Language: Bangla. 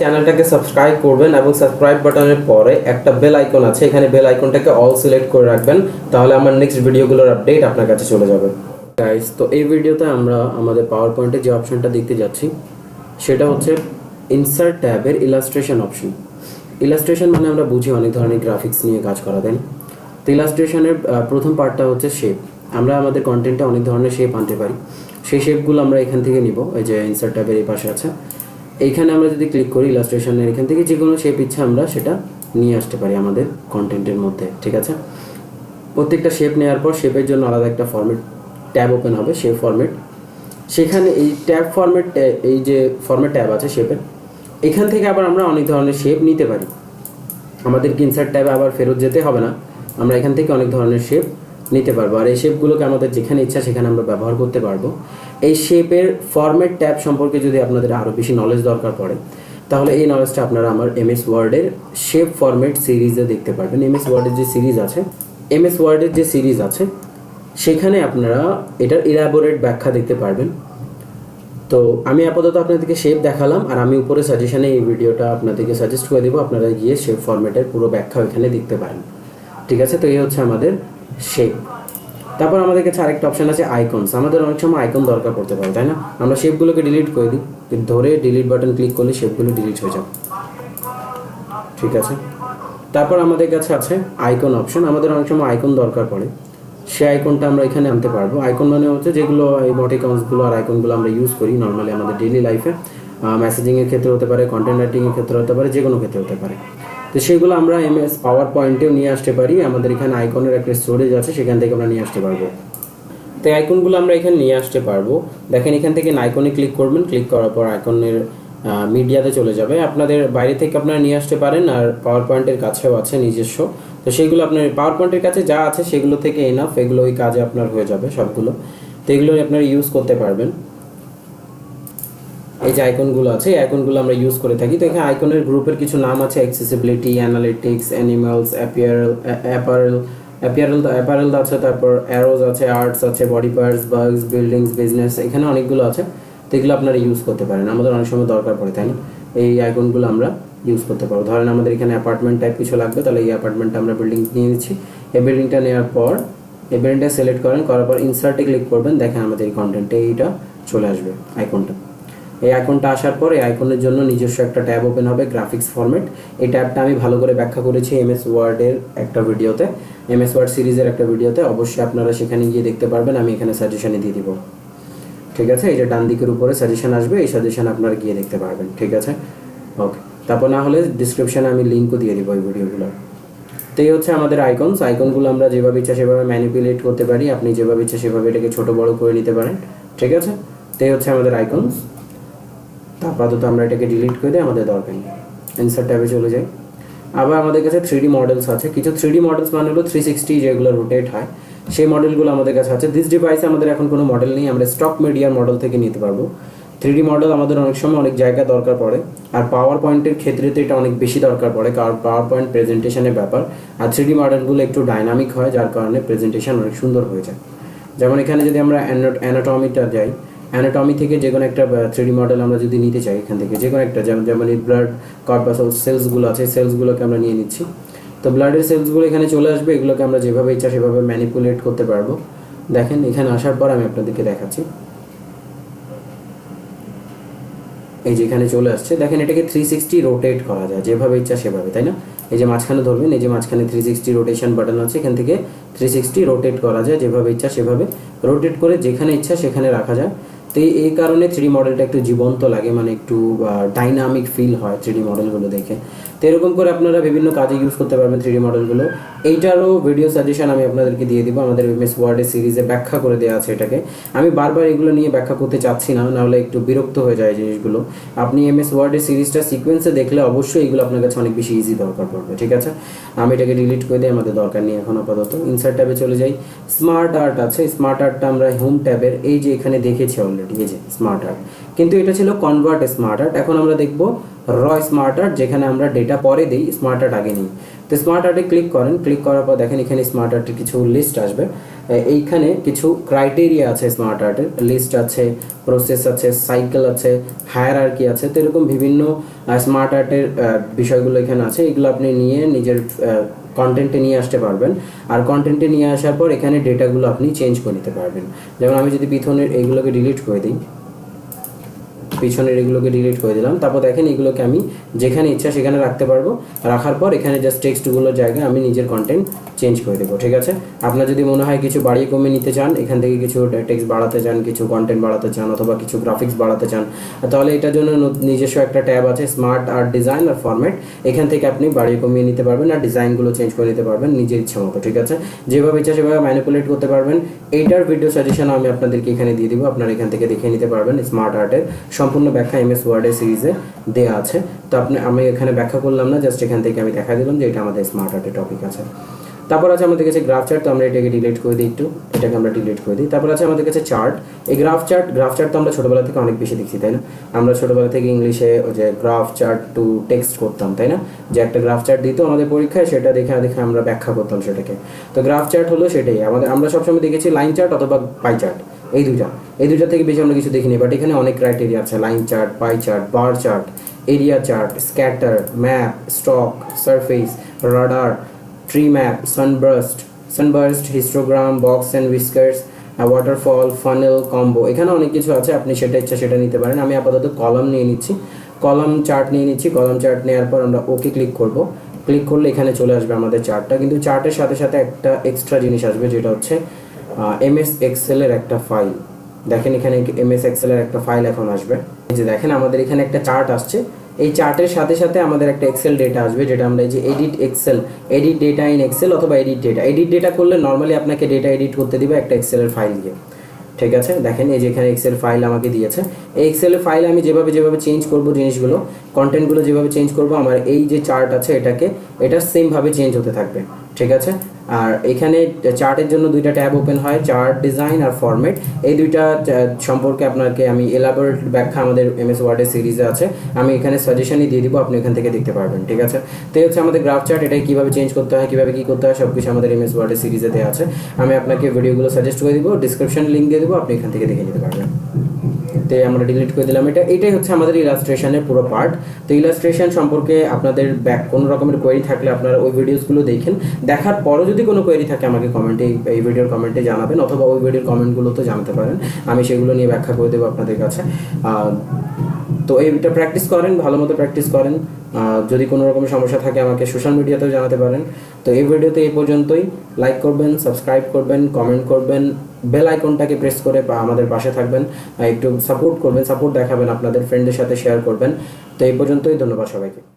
চ্যানেলটাকে সাবস্ক্রাইব করবেন এবং সাবস্ক্রাইব বাটনের পরে একটা বেল আইকন আছে, এখানে বেল আইকনটাকে অল সিলেক্ট করে রাখবেন, তাহলে আমার নেক্সট ভিডিওগুলোর আপডেট আপনার কাছে চলে যাবে। গাইস তো এই ভিডিওতে আমরা আমাদের পাওয়ার পয়েন্টে যে অপশনটা দেখতে যাচ্ছি, সেটা হচ্ছে ইনসার্ট ট্যাবের ইলাস্ট্রেশন অপশন ইলাস্ট্রেশন মানে আমরা বুঝি অনেক ধরনের গ্রাফিক্স নিয়ে কাজ করা দেন তো ইলাস্ট্রেশনের প্রথম পার্টটা হচ্ছে শেপ আমরা আমাদের কন্টেন্টে অনেক ধরনের শেপ আনতে পারি। সেই শেপগুলো আমরা এখান থেকে নিব, এই যে ইনসার্ট ট্যাবের এই পাশে আছে। এইখানে আমরা যদি ক্লিক করি ইলাস্ট্রেশনের এখান থেকে যে কোনো শেপ ইচ্ছা আমরা সেটা নিয়ে আসতে পারি আমাদের কন্টেন্টের মধ্যে, ঠিক আছে? প্রত্যেকটা শেপ নেওয়ার পর শেপের জন্য আলাদা একটা ফরম্যাট ট্যাব ওপেন হবে শেপ ফরম্যাট সেখানে এই ট্যাব ফরম্যাট এই যে ফরম্যাট ট্যাব আছে শেপের এখান থেকে আবার আমরা অনেক ধরনের শেপ নিতে পারি। আমাদেরকে ইনসার্ট ট্যাবে আবার ফেরত যেতে হবে না। আমরা এখান থেকে অনেক ধরনের শেপ নিতে পারব। আর এই শেপগুলোকে আমাদের যেখানে ইচ্ছা সেখানে আমরা ব্যবহার করতে পারব। এই শেপের ফরম্যাট ট্যাব সম্পর্কে যদি আপনাদের আরও বেশি নলেজ দরকার পড়ে, তাহলে এই নলেজটা আপনারা আমার এম এস ওয়ার্ডের শেপ ফরম্যাট সিরিজে দেখতে পারবেন। এম এস ওয়ার্ডের যে সিরিজ আছে এম এস ওয়ার্ডের যে সিরিজ আছে, সেখানে আপনারা এটার ইলাবোরেট ব্যাখ্যা দেখতে পারবেন। তো আমি আপাতত আপনাদেরকে শেপ দেখালাম, আর আমি উপরে সাজেশানে এই ভিডিওটা আপনাদেরকে সাজেস্ট করে দেবো। আপনারা গিয়ে শেপ ফরম্যাটের পুরো ব্যাখ্যা ওইখানে দেখতে পারেন। ঠিক আছে? তো এই হচ্ছে আমাদের শেপ তারপর আমাদের কাছে আরেকটা অপশন আছে আইকনস আমাদের অনেক সময় আইকন দরকার পড়তে পারে, তাই না? আমরা শেপগুলোকে ডিলিট করে দিই ধরে ডিলিট বাটন ক্লিক করলে শেপগুলো ডিলিট হয়ে যাবে। ঠিক আছে? তারপর আমাদের কাছে আছে আইকন অপশন আমাদের অনেক সময় আইকন দরকার পড়ে। সে আইকনটা আমরা এখানে আনতে পারব। আইকন মানে হচ্ছে যেগুলো এই মটিকনসগুলো আর আইকনগুলো আমরা ইউজ করি নর্মালি আমাদের ডেইলি লাইফে মেসেজিংয়ের ক্ষেত্রে হতে পারে কন্টেন্ট রাইটিংয়ের ক্ষেত্রে হতে পারে যে কোনো ক্ষেত্রে হতে পারে। তো সেগুলো আমরা এম এস পাওয়ার পয়েন্টেও নিয়ে আসতে পারি। আমাদের এখানে আইকনের একটা স্টোরেজ আছে, সেখান থেকে আমরা নিয়ে আসতে পারব। তো আইকনগুলো আমরা এখানে নিয়ে আসতে পারব। দেখেন এখান থেকে আইকনে ক্লিক করবেন। ক্লিক করার পর আইকনের মিডিয়াতে চলে যাবে। আপনাদের বাইরে থেকে আপনারা নিয়ে আসতে পারেন আর পাওয়ার পয়েন্টের কাছেও আছে নিজস্ব। তো সেগুলো আপনার পাওয়ার পয়েন্টের কাছে যা আছে সেগুলো থেকে এনাফ এগুলো ওই কাজে আপনার হয়ে যাবে সবগুলো। তো এগুলো আপনারা ইউজ করতে পারবেন। এই যে আইকনগুলো আছে, এই আইকনগুলো আমরা ইউজ করে থাকি। তো এখানে আইকনের গ্রুপের কিছু নাম আছে accessibility analytics animals apparel apparel apparel apparel আছে, তারপর অ্যারোজ আছে আর্টস আছে body parts bugs buildings business এখানে অনেকগুলো আছে। তো এগুলো আপনারা ইউজ করতে পারেন। আমাদের অনেক সময় দরকার পড়ে, তাই না? এই আইকনগুলো আমরা ইউজ করতে পারব। ধরেন আমাদের এখানে অ্যাপার্টমেন্ট টাইপ কিছু লাগবে, তাহলে এই অ্যাপার্টমেন্টটা আমরা বিল্ডিং নিয়ে নিচ্ছি। এই বিল্ডিংটা নেওয়ার পর, এই বিল্ডিংটা সিলেক্ট করেন, করার পর ইনসার্টে ক্লিক করবেন, দেখেন আমাদের এই কন্টেন্টে এইটা চলে আসবে আইকনটা এই আইকনটা আসার পর এই আইকনের জন্য নিজস্ব একটা ট্যাব ওপেন হবে গ্রাফিক্স ফরম্যাট। এই ট্যাবটা আমি ভালো করে ব্যাখ্যা করেছি এম এস ওয়ার্ডের একটা ভিডিওতে। এম এস ওয়ার্ড সিরিজের একটা ভিডিওতে। অবশ্যই আপনারা সেখানে গিয়ে দেখতে পারবেন, আমি এখানে সাজেশনে দিয়ে দিব। ঠিক আছে? এই যে ডান দিকের উপরে সাজেশন আসবে, এই সাজেশন আপনারা গিয়ে দেখতে পারবেন। ঠিক আছে? ওকে। তারপর না হলে ডিসক্রিপশানে আমি লিঙ্কও দিয়ে দিব এই ভিডিওগুলোর। তো এই হচ্ছে আমাদের আইকনস। আইকনগুলো আমরা যেভাবে ইচ্ছা সেভাবে ম্যানিপুলেট করতে পারি। আপনি যেভাবে ইচ্ছা সেভাবে এটাকে ছোট বড় করে নিতে পারেন। ঠিক আছে? তো এই হচ্ছে আমাদের আইকনস। আপাতত আমরা এটাকে ডিলিট করে দিই, আমাদের দরকার নেই। ইনসার্ট ট্যাবে চলে যাই। আবার আমাদের কাছে থ্রি মডেলস আছে। কিছু থ্রি মডেলস মানে হলো থ্রি সিক্সটি যেগুলো রোটেট হয়। সেই মডেলগুলো আমাদের কাছে আছে। দিস ডিভাইসে আমাদের এখন কোনো মডেল নেই। আমরা স্টক মিডিয়ার মডেল থেকে নিতে পারব। থ্রি মডেল আমাদের অনেক সময় অনেক জায়গায় দরকার পড়ে। আর পাওয়ার পয়েন্টের ক্ষেত্রে তো এটা অনেক বেশি দরকার পড়ে। কারণ পাওয়ার পয়েন্ট প্রেজেন্টেশনের ব্যাপার। আর থ্রি মডেলগুলো একটু ডাইনামিক হয়, যার কারণে প্রেজেন্টেশন অনেক সুন্দর হয়ে যায়। যেমন এখানে যদি আমরা অ্যানাটমিটা যাই অ্যানাটমি থেকে যে কোনো একটা থ্রি মডেল আমরা যদি নিতে চাই এখান থেকে, যে কোনো একটা, যেমন যেমন এই ব্লাড কর্পাসাল সেলসগুলো আছে সেলসগুলোকে আমরা নিয়ে নিচ্ছি। তো ব্লাডের সেলসগুলো এখানে চলে আসবে, এগুলোকে আমরা যেভাবে ইচ্ছা সেভাবে ম্যানিপুলেট করতে পারব। দেখেন, এখানে আসার পর আমি আপনাদেরকে দেখাচ্ছি। এই যে এখানে চলে আসছে, দেখেন এটাকে থ্রি সিক্সটি রোটেট করা যায়, যেভাবে ইচ্ছা সেভাবে, তাই না? এই যে মাঝখানে ধরবেন, এই যে মাঝখানে থ্রি সিক্সটি রোটেশন বাটন আছে, এখান থেকে থ্রি সিক্সটি রোটেট করা যায়, যেভাবে ইচ্ছা সেভাবে। রোটেট করে যেখানে ইচ্ছা সেখানে রাখা যায়। তো এই কারণে থ্রি মডেলটা একটু জীবন্ত লাগে মানে একটু ডাইনামিক ফিল হয় থ্রি মডেলগুলো দেখে। তো এরকম করে আপনারা বিভিন্ন কাজে ইউজ করতে পারবেন থ্রি মডেলগুলো এইটারও ভিডিও সাজেশন আমি আপনাদেরকে দিয়ে দিব, আমাদের এমএস ওয়ার্ডের সিরিজে ব্যাখ্যা করে দেওয়া আছে এটাকে। আমি বারবার এগুলো নিয়ে ব্যাখ্যা করতে চাচ্ছি না, নাহলে একটু বিরক্ত হয়ে যায় জিনিসগুলো। আপনি এমএস ওয়ার্ডের সিরিজটা সিকোয়েন্সে দেখলে অবশ্যই এগুলো আপনার কাছে অনেক বেশি ইজি দরকার পড়বে, ঠিক আছে? আমি এটাকে ডিলিট করে দিই, আমাদের দরকার নেই এখন আপাতত। ইনসার্ট ট্যাবে চলে যাই। স্মার্ট আর্ট আছে স্মার্ট আর্টটা আমরা হোম ট্যাবের এই যে এখানে দেখেছি অলরেডি এই যে স্মার্ট আর্ট কিন্তু এটা ছিল কনভার্ট স্মার্ট আর্ট এখন আমরা দেখব র স্মার্ট আর্ট যেখানে আমরা ডেটা পরে দিই স্মার্ট আর্ট আগে নিই। তো স্মার্ট আর্টে ক্লিক করেন। ক্লিক করার পর দেখেন এখানে স্মার্ট আর্টের কিছু লিস্ট আসবে। এইখানে কিছু ক্রাইটেরিয়া আছে স্মার্ট আর্টের লিস্ট আছে প্রসেস আছে সাইকেল আছে হায়ার আর কি আছে। তো এরকম বিভিন্ন স্মার্ট আর্টের বিষয়গুলো এখানে আছে। এগুলো আপনি নিয়ে নিজের কন্টেন্টে নিয়ে আসতে পারবেন। আর কন্টেন্টে নিয়ে আসার পর এখানে ডেটাগুলো আপনি চেঞ্জ করে নিতে পারবেন। যেমন আমি যদি পিথনের এইগুলোকে ডিলিট করে দিই। পিছনের এগুলোকে ডিলিট করে দিলাম। তারপর দেখেন এগুলোকে আমি যেখানে ইচ্ছা সেখানে রাখতে পারব। রাখার পর এখানে জাস্ট টেক্সটগুলোর জায়গায় আমি নিজের কন্টেন্ট চেঞ্জ করে দেবো, ঠিক আছে? আপনার যদি মনে হয় কিছু বাড়িয়ে কমিয়ে নিতে চান, এখান থেকে কিছু টেক্সট বাড়াতে চান, কিছু কন্টেন্ট বাড়াতে চান, অথবা কিছু গ্রাফিক্স বাড়াতে চান, তাহলে এটার জন্য নিজস্ব একটা ট্যাব আছে স্মার্ট আর্ট ডিজাইন আর ফরম্যাট এখান থেকে আপনি বাড়িয়ে কমিয়ে নিতে পারবেন আর ডিজাইনগুলো চেঞ্জ করে নিতে পারবেন নিজের ইচ্ছা মতো, ঠিক আছে? যেভাবে ইচ্ছা সেভাবে ম্যানিপুলেট করতে পারবেন। এইটার ভিডিও সাজেশন আমি আপনাদেরকে এখানে দিয়ে দিব। আপনারা এখান থেকে দেখে নিতে পারবেন স্মার্ট আর্টের সম্পূর্ণ ব্যাখ্যা এম এস ওয়ার্ডের সিরিজে দেওয়া আছে। তো আপনি, আমি এখানে ব্যাখ্যা করলাম না জাস্ট এখান থেকে আমি দেখা দিলাম যে এটা আমাদের স্মার্ট আর্টের টপিক আছে। তারপর আছে আমাদের কাছে গ্রাফ চার্ট তো আমরা এটাকে ডিলিট করে দিই একটু। এটাকে আমরা ডিলিট করে দিই। তারপর আছে আমাদের কাছে চার্ট এই গ্রাফ চার্ট গ্রাফ চার্ট তো আমরা ছোটোবেলা থেকে অনেক বেশি দেখছি, তাই না? আমরা ছোটোবেলা থেকে ইংলিশে ওই যে গ্রাফ চার্ট টু টেক্সট করতাম, তাই না? যে একটা গ্রাফ চার্ট দিত আমাদের পরীক্ষায়, সেটা দেখে দেখে আমরা ব্যাখ্যা করতাম সেটাকে। তো গ্রাফ চার্ট হলো সেটাই। আমাদের, আমরা সবসময় দেখেছি লাইন চার্ট অথবা পাই চার্ট এই দুইটা। এই দুইটা থেকে বেশি আমরা কিছু দেখিনি বাট এখানে অনেক ক্রাইটেরিয়া আছে। Line chart pie chart bar chart area chart scatter map stock surface radar tree map sunburst sunburst histogram box and whiskers waterfall funnel combo এখানে অনেক কিছু আছে, আপনি সেটা ইচ্ছা সেটা নিতে পারেন। আমি আপাতত কলম নিয়ে নিচ্ছি। কলম চার্ট নিয়ে নিচ্ছি। কলম চার্ট নেওয়ার পর আমরা ওকে ক্লিক করব। ক্লিক করলে এখানে চলে আসবে আমাদের চার্টটা কিন্তু চার্টের সাথে সাথে একটা এক্সট্রা জিনিস আসবে, যেটা হচ্ছে এমএস এক্সেলের একটা ফাইল দেখেন এখানে এমএস এক্সেলের একটা ফাইল এখন আসবে। এই যে দেখেন আমাদের এখানে একটা চার্ট আসছে। এই চার্টের সাথে সাথে আমাদের একটা এক্সেল ডেটা আসবে, যেটা আমরা এই যে edit Excel edit data in Excel অথবা এডিট ডেটা এডিট ডেটা করলে নর্মালি আপনাকে ডেটা এডিট করতে দিবে একটা এক্সেলের ফাইল দিয়ে ঠিক আছে? দেখেন এই যে এখানে এক্সেল ফাইল আমাকে দিয়েছে। এই এক্সেলের ফাইল আমি যেভাবে যেভাবে চেঞ্জ করব জিনিসগুলো কন্টেন্টগুলো যেভাবে চেঞ্জ করব, আমার এই যে চার্ট আছে এটাকে, এটা সেমভাবে চেঞ্জ হতে থাকবে। ঠিক আছে? আর এখানে চার্টের জন্য দুইটা ট্যাব ওপেন হয়, চার্ট ডিজাইন আর ফরম্যাট। এই দুইটা সম্পর্কে আপনাকে আমি এলাবোরেট ব্যাখ্যা আমাদের এম এস ওয়ার্ডের সিরিজে আছে। আমি এখানে সাজেশনই দিয়ে দিব, আপনি এখান থেকে দেখতে পারবেন, ঠিক আছে? তো হচ্ছে আমাদের গ্রাফ চার্ট, এটাই কীভাবে চেঞ্জ করতে হয়, কীভাবে কী করতে হয় সব কিছু আমাদের এম এস ওয়ার্ডের সিরিজে দেওয়া আছে। আমি আপনাকে ভিডিওগুলো সাজেস্ট করে দিব ডিসক্রিপশন লিঙ্ক দিয়ে দেবো, আপনি এখান থেকে দেখে নিতে পারবেন। তো আমরা ডিলিট করে দিলাম। এটা, এটাই হচ্ছে আমাদের ইলাস্ট্রেশনের পুরো পার্ট তো ইলাস্ট্রেশন সম্পর্কে আপনাদের ব্যাক কোনো রকমের কোয়েরি থাকলে আপনারা ওই ভিডিওসগুলো দেখেন। দেখার পরও যদি কোনো কোয়েরি থাকে, আমাকে কমেন্টে এই ভিডিওর কমেন্টে জানাবেন, অথবা ওই ভিডিওর কমেন্টগুলো তো জানাতে পারেন। আমি সেগুলো নিয়ে ব্যাখ্যা করে দেবো আপনাদের কাছে। তো এইটা প্র্যাকটিস করেন, ভালো মতো প্র্যাকটিস করেন। যদি কোনো রকমের সমস্যা থাকে আমাকে সোশ্যাল মিডিয়াতেও জানাতে পারেন। তো এই ভিডিওতে এই পর্যন্তই। লাইক করবেন সাবস্ক্রাইব করবেন কমেন্ট করবেন বেল আইকনটাকে প্রেস করে আমাদের পাশে থাকবেন। একটু সাপোর্ট করবেন সাপোর্ট দেখাবেন আপনাদের ফ্রেন্ডদের সাথে শেয়ার করবেন। তো এই পর্যন্তই, ধন্যবাদ সবাইকে।